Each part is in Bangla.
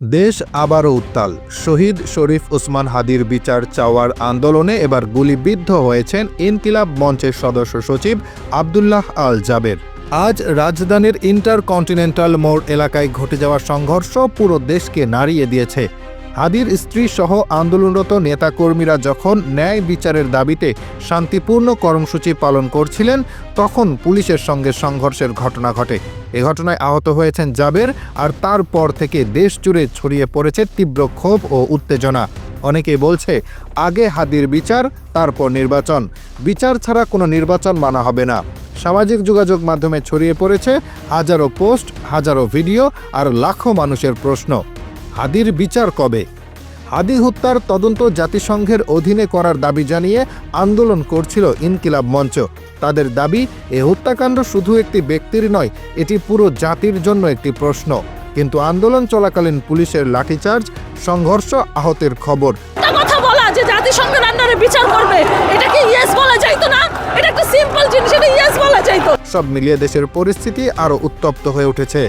দেশ আবারও উত্তাল। শহীদ শরীফ ওসমান হাদির বিচার চাওয়ার আন্দোলনে এবার গুলিবিদ্ধ হয়েছেন ইনকিলাব মঞ্চের সদস্য সচিব আবদুল্লাহ আল জাবের। আজ রাজধানীর ইন্টারকন্টিনেন্টাল মোড় এলাকায় ঘটে যাওয়া সংঘর্ষ পুরো দেশকে নাড়িয়ে দিয়েছে। হাদির স্ত্রী সহ আন্দোলনরত নেতাকর্মীরা যখন ন্যায় বিচারের দাবিতে শান্তিপূর্ণ কর্মসূচি পালন করছিলেন, তখন পুলিশের সঙ্গে সংঘর্ষের ঘটনা ঘটে। এ ঘটনায় আহত হয়েছেন জাবের আর তারপর থেকে দেশ জুড়ে ছড়িয়ে পড়েছে তীব্র ক্ষোভ ও উত্তেজনা। অনেকে বলছে, আগে হাদির বিচার, তারপর নির্বাচন। বিচার ছাড়া কোনো নির্বাচন মানা হবে না। সামাজিক যোগাযোগ মাধ্যমে ছড়িয়ে পড়েছে হাজারো পোস্ট, হাজারো ভিডিও আর লাখো মানুষের প্রশ্ন। হাদির বিচার কবে? হাদি হত্যার তদন্ত জাতিসংঘের অধীনে করার দাবি জানিয়ে আন্দোলন করছিল ইনকিলাব মঞ্চ। তাদের দাবি এ হত্যাকাণ্ড শুধু একটি ব্যক্তির নয় এটি পুরো জাতির জন্য একটি প্রশ্ন। কিন্তু আন্দোলন চলাকালীন পুলিশের লাঠিচার্জ সংঘর্ষ আহতের খবর। কথা বলা যে জাতিসংঘের আন্ডারে বিচার করবে এটা কি ইয়েস বলা যাইতো না? এটা একটা সিম্পল জিনিস এটা ইয়েস বলা যাইতো। সব মিলিয়ে দেশের পরিস্থিতি আরও উত্তপ্ত হয়ে উঠেছে।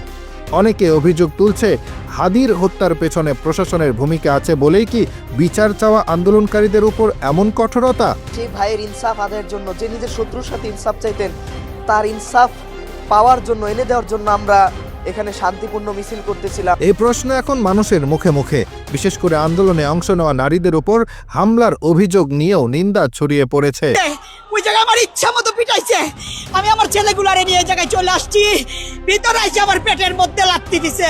অনেকে অভিযোগ তুলছে হাদির হত্যার পেছনে প্রশাসনের ভূমিকা আছে বলেই কি বিচার চাওয়া আন্দোলনকারীদের উপর এমন কঠোরতা? যে ভাইয়ের ইনসাফ আদায়ের জন্য যে নিজের শত্রুর সাথে ইনসাফ চাইতেন তার ইনসাফ পাওয়ার জন্য এনে দেওয়ার জন্য আমরা এখানে শান্তিপূর্ণ মিছিল করতেছিলাম। এই প্রশ্ন এখন মানুষের মুখে মুখে। বিশেষ করে আন্দোলনে অংশ নেওয়া নারীদের উপর হামলার অভিযোগ নিয়েও নিন্দা ছড়িয়ে পড়েছে। ওই জায়গায় আমার ইচ্ছা মতো পিটাইছে। আমি আমার ছেলেগুলারে নিয়ে এই জায়গায় চলে আসছি। ভিতরে এসে আমার পেটের মধ্যে লাত্তি দিছে।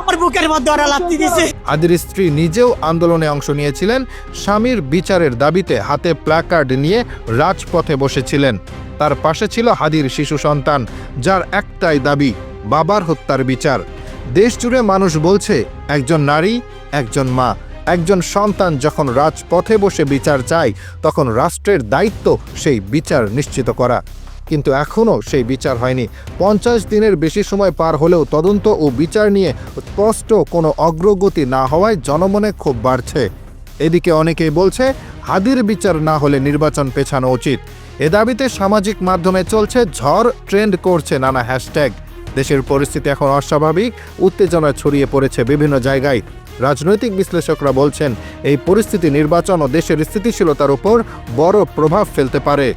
আমার বুকের মধ্যে ওরা লাত্তি দিছে। আদির স্ত্রী নিজেও আন্দোলনে অংশ নিয়েছিলেন। স্বামীর বিচারের দাবিতে হাতে প্ল্যাকার্ড নিয়ে রাজপথে বসেছিলেন। তার পাশে ছিল হাদির শিশু সন্তান যার একটাই দাবি বাবার হত্যার বিচার। দেশ জুড়ে মানুষ বলছে একজন নারী একজন মা। একজন সন্তান যখন রাজপথে বসে বিচার চায় তখন রাষ্ট্রের দায়িত্ব সেই বিচার নিশ্চিত করা। কিন্তু এখনও সেই বিচার হয়নি। পঞ্চাশ দিনের বেশি সময় পার হলেও তদন্ত ও বিচার নিয়ে স্পষ্ট কোনো অগ্রগতি না হওয়ায় জনমনে ক্ষোভ বাড়ছে। এদিকে অনেকেই বলছে, হাদির বিচার না হলে নির্বাচন পেছানো উচিত। এ দাবিতে সামাজিক মাধ্যমে চলছে ঝড়, ট্রেন্ড করছে নানা হ্যাশট্যাগ। দেশের পরিস্থিতি এখন অস্বাভাবিক, উত্তেজনা ছড়িয়ে পড়েছে বিভিন্ন জায়গায়। রাজনৈতিক বিশ্লেষকরা বলছেন, এই পরিস্থিতি নির্বাচন ও দেশের স্থিতিশীলতার উপর বড় প্রভাব ফেলতে পারে।